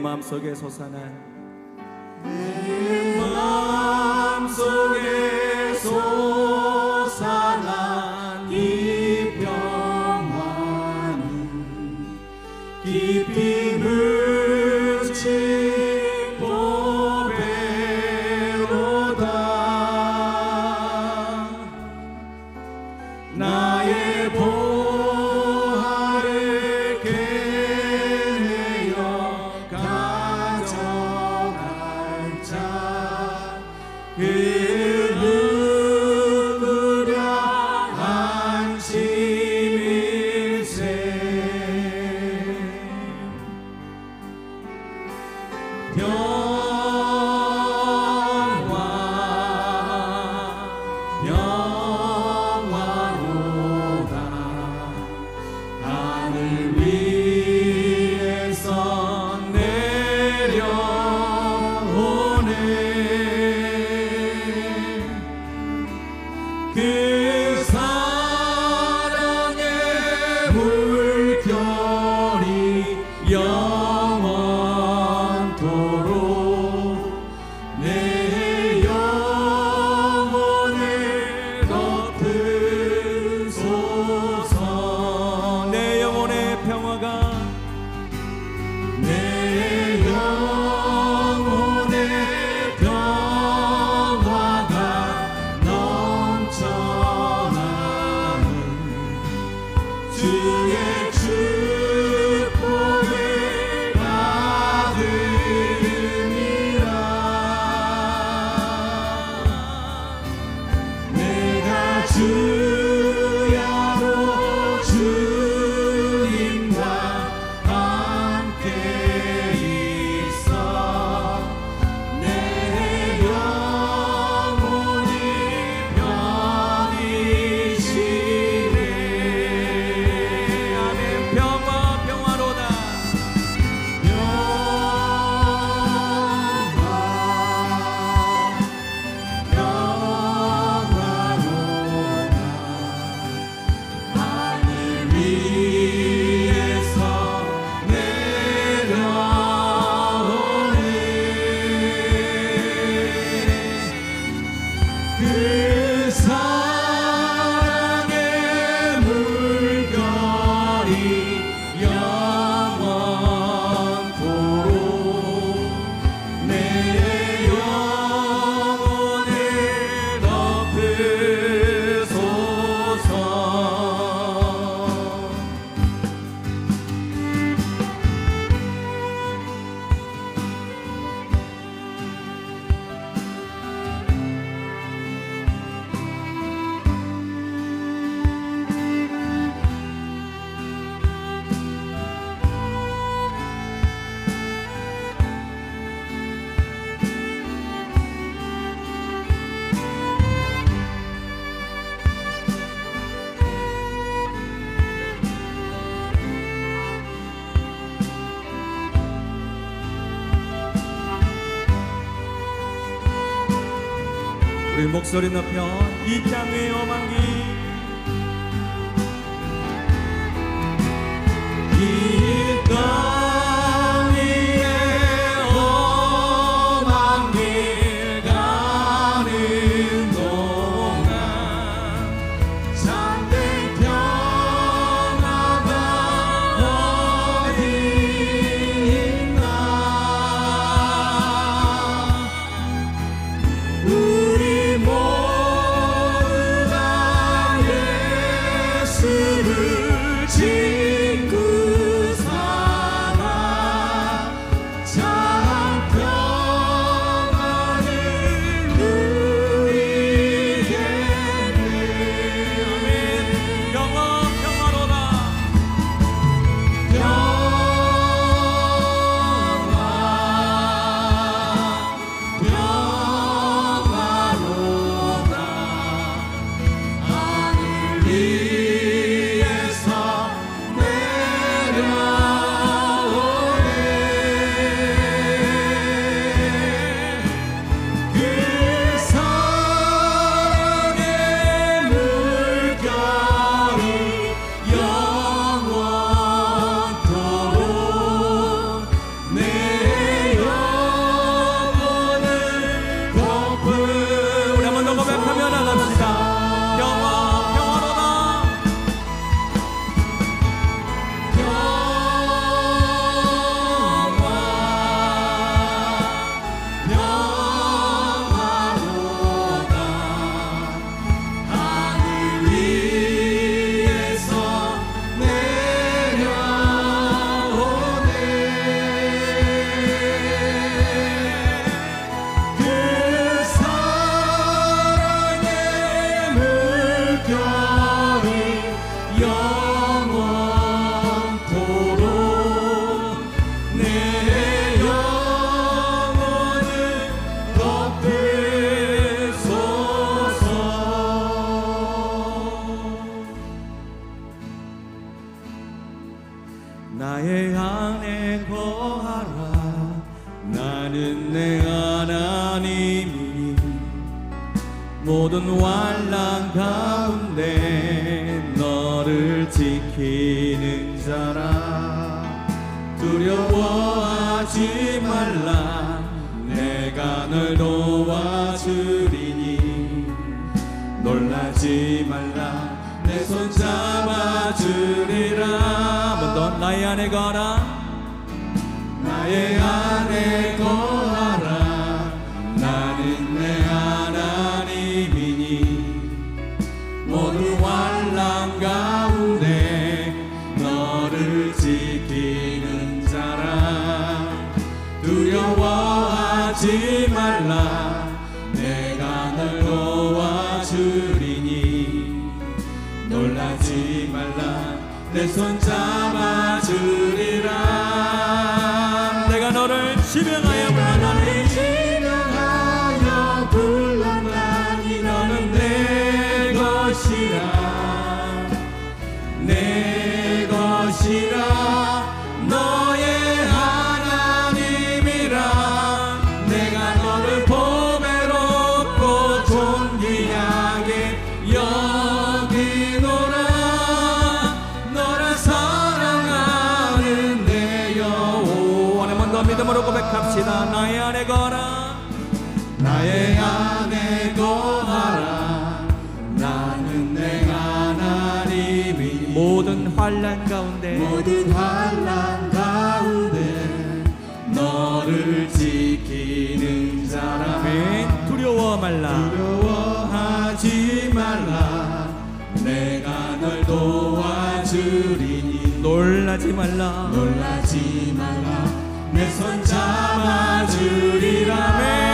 마음속에 솟아나. 내 마음속에 솟아나 이 평안은 깊이 목소리 높여 이창 에 오망이. 지키는 자라. 두려워하지 말라. 내가 널 도와주리니. 놀라지 말라. 내 손 잡아주리라. 한번 더. 나의 안에 거라. 나의 안에 거하라. 나는 내 하나님이니. 모든 환란 가 내가 너를 지명하여 불러나니 지명하여 불러나니 너는 내 것이라. 내 나는 내 하나님이 모든 환란 가운데 모든 환란 가운데 너를 지키는 자라 아멘. 두려워 말라. 두려워하지 말라. 내가 널 도와주리니. 놀라지 말라. 놀라지 말라. 내 손 잡아주리라. 아멘.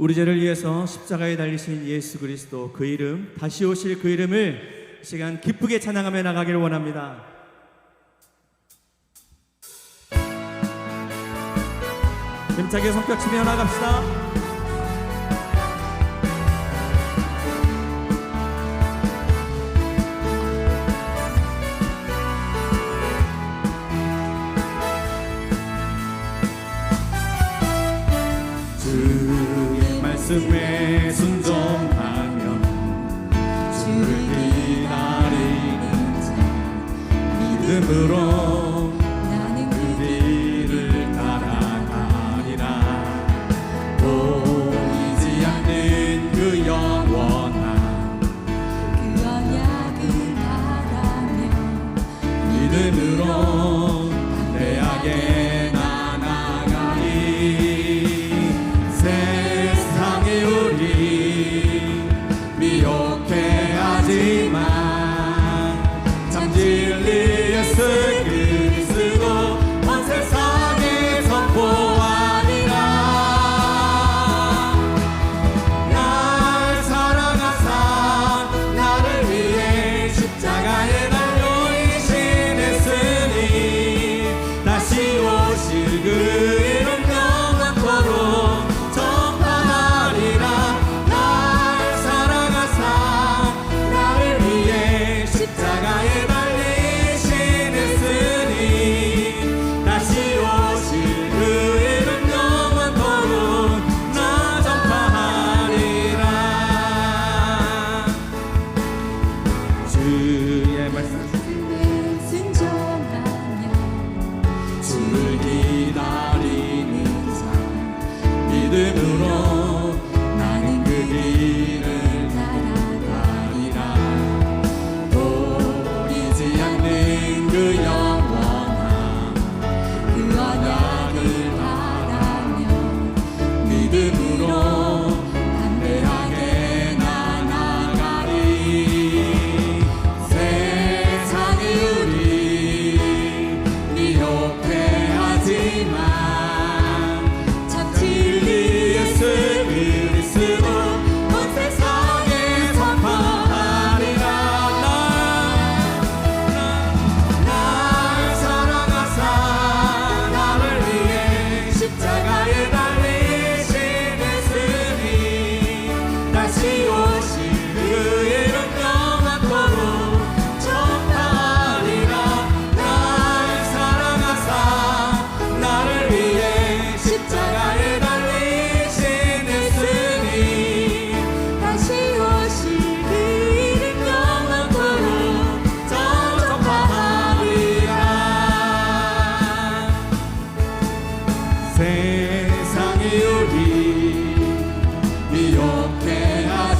우리 죄를 위해서 십자가에 달리신 예수 그리스도 그 이름 다시 오실 그 이름을 이 시간 기쁘게 찬양하며 나가기를 원합니다. 힘차게 성격 치며 나갑시다 말씀에 순종하며 주를 기다리는 자 믿음으로 나는 그 길을 따라가리라. 보이지 않는 그 영원한 그 언약을 바라며 믿음으로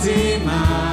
Fatima.